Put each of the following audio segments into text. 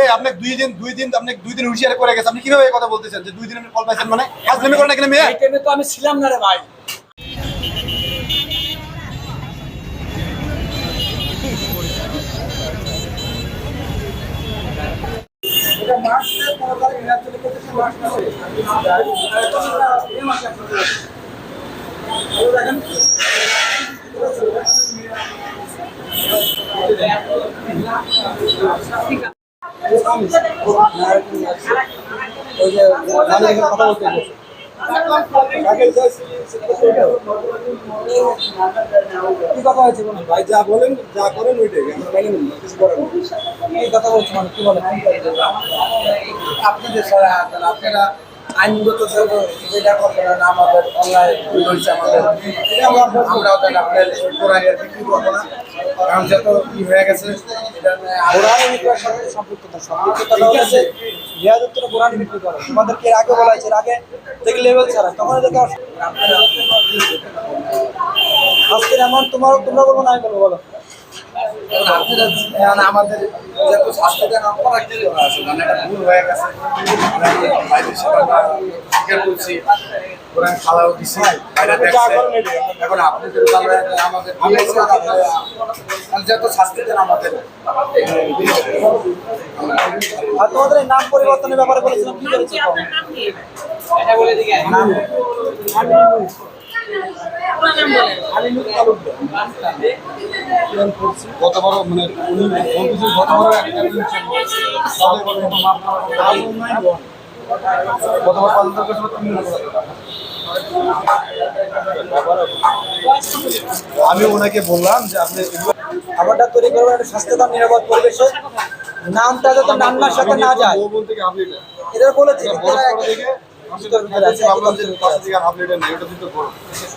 এই আপনি দুই দিন দুই দিন আপনি দুই দিন হুঁশিয়ারি করে গেছে আপনি কীভাবে কথা বলতেছেন? যে দুই দিন আপনি কল পাইছেন মানে করেন মেয়ে? তো আমি ছিলাম না রে ভাই। ওই যে কথা বলতে। কি কথা হয়েছে বলুন ভাই যা বলেন যা করেন ওইটাই মেনে কথা বলছো মানে কি বলেন আপনাদের আপনারা আইনগত যেটা করবেন না আমাদের অনলাইন হয়েছে আমাদের। এটা আমরা তাহলে আপনার কোরআনের বিক্রি করব না। কারণ যত কি হয়ে গেছে সম্পৃক্ততা বোরানি বিক্রি করে। তোমাদেরকে এর আগে বলা হয়েছে এর আগে থেকে লেভেল ছাড়া। তখন এদেরকে আজকের এমন তোমার তোমরা বলব না আমি বলব বলো। আপনারা মানে আমাদের যত স্বাস্থ্যটা না করার কি করা আছে মানে ভুল হয়ে গেছে। স্বীকার করছি। দিছি বাইরে দেখছে। এখন আমাদের যত দেন আর তোমাদের এই নাম পরিবর্তনের ব্যাপারে বলেছিলাম কি করেছে? ছিলেন। কত বড় পর্যন্ত করেছিল তুমি আমি ওনাকে বললাম যে আপনি খাবারটা তৈরি করবেন একটা স্বাস্থ্যকর নিরাপদ পরিবেশে নামটা যাতে রান্নার সাথে না যায় এটা? এদের বলেছে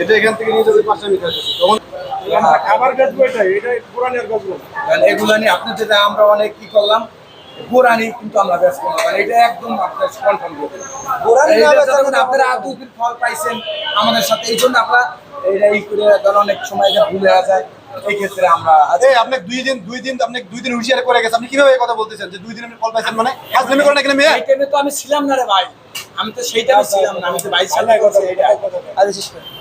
এটা এখান থেকে নিয়ে যাবে পাশে আমি তখন খাবার গাছবো এটা এটা পুরানের গাছবো কারণ এগুলো নিয়ে আপনি যেটা আমরা অনেক কি করলাম কোরআনই কিন্তু আমরা ব্যস্ত না কারণ এটা একদম আপনার কনফার্ম করতে কোরআনই না এইটা বেচার যখন কথা আপনারা আদৌ ফির ফল পাইছেন আমাদের সাথে এই জন্য আপনারা এইটা এই করে ধরো অনেক সময় এটা ভুলে যায় এই ক্ষেত্রে আমরা আপনি দুই দিন দুই দিন আপনি দুই দিন হুঁশিয়ারি করে গেছে আপনি কীভাবে কথা বলতেছেন যে দুই দিন আপনি কল পাইছেন মানে? হাজলামি করেন না মেয়ে। এই টাইমে তো আমি ছিলাম না রে ভাই। আমি তো সেই টাইমে ছিলাম না আমি তো ভাই করছি এটা আজ শেষ করে।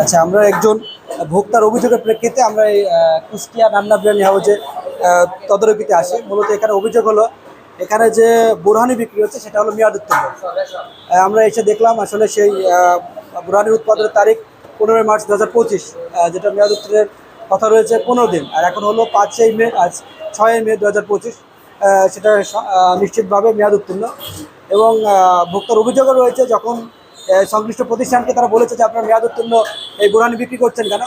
আচ্ছা আমরা একজন ভোক্তার অভিযোগের প্রেক্ষিতে আমরা এই কুষ্টিয়া রান্না বিরিয়ানি আহ, তদারকিতে আসি। মূলত এখানে অভিযোগ হলো এখানে যে বুরহানি বিক্রি হচ্ছে সেটা হলো মেয়াদোত্তীর্ণ আমরা এসে দেখলাম আসলে সেই বোরহানির উৎপাদনের তারিখ পনেরোই মার্চ দু হাজার পঁচিশ যেটা মেয়াদোত্তীর্ণের কথা রয়েছে পনেরো দিন। আর এখন হলো পাঁচই মে আজ ছয়ই মে দু হাজার পঁচিশ। সেটা নিশ্চিতভাবে মেয়াদ উত্তীর্ণ। এবং ভোক্তার অভিযোগও রয়েছে যখন সংশ্লিষ্ট প্রতিষ্ঠানকে তারা বলেছে যে আপনার মেয়াদ উত্তীর্ণ এই বোরানি বিক্রি করছেন কেন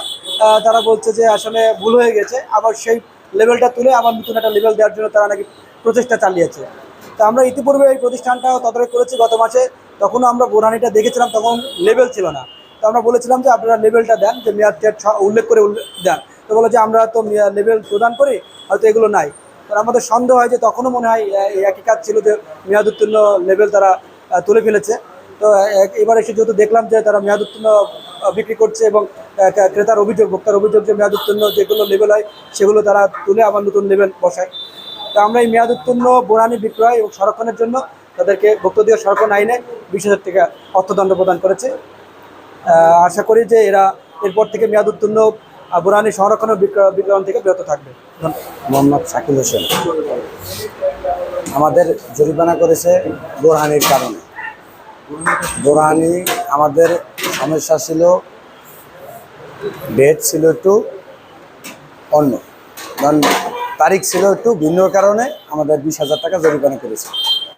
তারা বলছে যে আসলে ভুল হয়ে গেছে। আবার সেই লেভেলটা তুলে আবার নতুন একটা লেভেল দেওয়ার জন্য তারা নাকি প্রচেষ্টা চালিয়েছে। তা আমরা ইতিপূর্বে এই প্রতিষ্ঠানটাও তদারক করেছি গত মাসে। তখনও আমরা বোরানিটা দেখেছিলাম, তখন লেভেল ছিল না। তো আমরা বলেছিলাম যে আপনারা লেভেলটা দেন, যে মেয়াদ উল্লেখ করে উল্লেখ দেন। তো বলে যে আমরা তো লেভেল প্রদান করি, হয়তো এগুলো নাই। তো আমাদের সন্দেহ হয় যে তখনও মনে হয় এই একই কাজ ছিল যে মেয়াদ উত্তীর্ণ লেভেল তারা তুলে ফেলেছে। তো এবার এসে যেহেতু দেখলাম যে তারা মেয়াদ উত্তীর্ণ বিক্রি করছে এবং ক্রেতার অভিযোগ ভোক্তার অভিযোগ যে মেয়াদ উত্তীর্ণ যেগুলো লেভেল হয় সেগুলো তারা তুলে আবার নতুন লেভেল বসায়। তো আমরা এই মেয়াদ উত্তীর্ণ বোরানি বিক্রয় এবং সংরক্ষণের জন্য তাদেরকে ভোক্তদীয় সংরক্ষণ আইনে বিশ হাজার টাকা অর্থদণ্ড প্রদান করেছে। আশা করি যে এরা এরপর থেকে মেয়াদ উত্তীর্ণ আহ, বোরানি সংরক্ষণ বিক্রয় থেকে বিরত থাকবে। মোহাম্মদ শাকিল হোসেন। আমাদের জরিমানা করেছে বোরহানির কারণে। বোরহানি আমাদের সমস্যা ছিল ডেট ছিল একটু অন্য। তারিখ ছিল একটু ভিন্ন কারণে আমাদের বিশ হাজার টাকা জরিমানা করেছে।